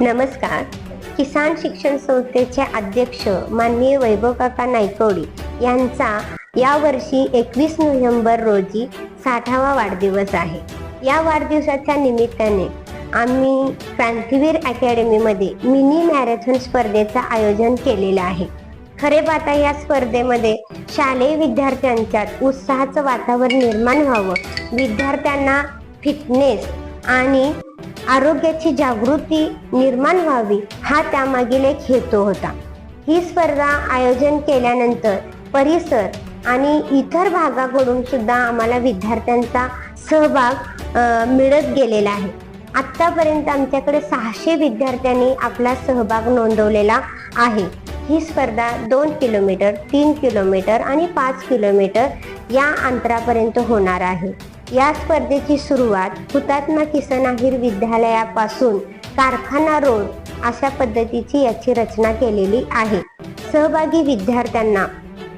नमस्कार. किसान शिक्षण संस्थेचे अध्यक्ष माननीय वैभव काका नायकवडी यांचा यावर्षी एकवीस नोव्हेंबर रोजी साठावा वाढदिवस आहे. या वाढदिवसाच्या निमित्ताने आम्ही क्रांतीवीर अकॅडमीमध्ये मिनी मॅरेथॉन स्पर्धेचं आयोजन केलेलं आहे. खरे पाहता या स्पर्धेमध्ये शालेय विद्यार्थ्यांच्यात उत्साहाचं वातावरण निर्माण व्हावं विद्यार्थ्यांना फिटनेस आणि आरोग्याची जागृती निर्माण व्हावी हा त्यामागील एक हेतू होता. ही स्पर्धा आयोजन केल्यानंतर परिसर आणि इतर भागाकडून सुद्धा आम्हाला विद्यार्थ्यांचा सहभाग मिळत गेलेला आहे. आत्तापर्यंत आमच्याकडे सहाशे विद्यार्थ्यांनी आपला सहभाग नोंदवलेला आहे. ही स्पर्धा दोन किलोमीटर तीन किलोमीटर आणि पाच किलोमीटर या अंतरापर्यंत होणार आहे. या स्पर्धेची सुरुवात हुतात्मा किसन आहिर विद्यालयापासून कारखाना रोड अशा पद्धतीची याची रचना केलेली आहे. सहभागी विद्यार्थ्यांना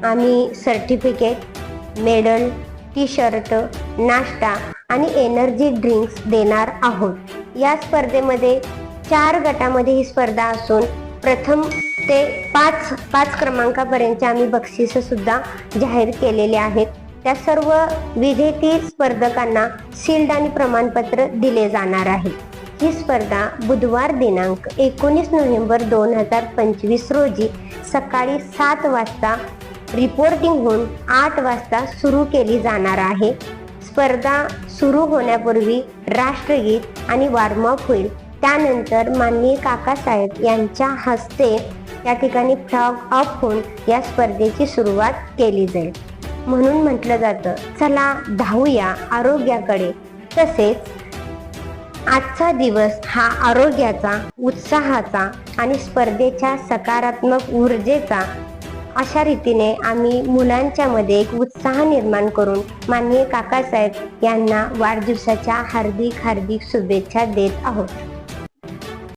आम्ही सर्टिफिकेट मेडल टी शर्ट नाश्ता आणि एनर्जी ड्रिंक्स देणार आहोत. या स्पर्धेमध्ये चार गटामध्ये ही स्पर्धा असून प्रथम ते पाच पाच क्रमांकापर्यंत आम्ही बक्षिसंसुद्धा जाहीर केलेले आहेत. त्या सर्व विजेतील स्पर्धकांना शिल्ड आणि प्रमाणपत्र दिले जाणार आहे. ही स्पर्धा बुधवार दिनांक एकोणीस नोव्हेंबर दोन हजार पंचवीस रोजी सकाळी सात वाजता रिपोर्टिंग होऊन आठ वाजता सुरू केली जाणार आहे. स्पर्धा सुरू होण्यापूर्वी राष्ट्रगीत आणि वॉर्मअप होईल. त्यानंतर माननीय काकासाहेब यांच्या हस्ते या ठिकाणी फ्लॉग ऑफ होऊन या स्पर्धेची सुरुवात केली जाईल. म्हणून म्हटलं जातं. चला धावूया आरोग्याकडे. तसेच आजचा दिवस हा आरोग्याचा उत्साहाचा आणि स्पर्धेच्या सकारात्मक ऊर्जेचा अशा रीतीने आम्ही मुलांच्या मध्ये एक उत्साह निर्माण करून माननीय काकासाहेब यांना वाढदिवसाच्या हार्दिक हार्दिक शुभेच्छा देत आहोत.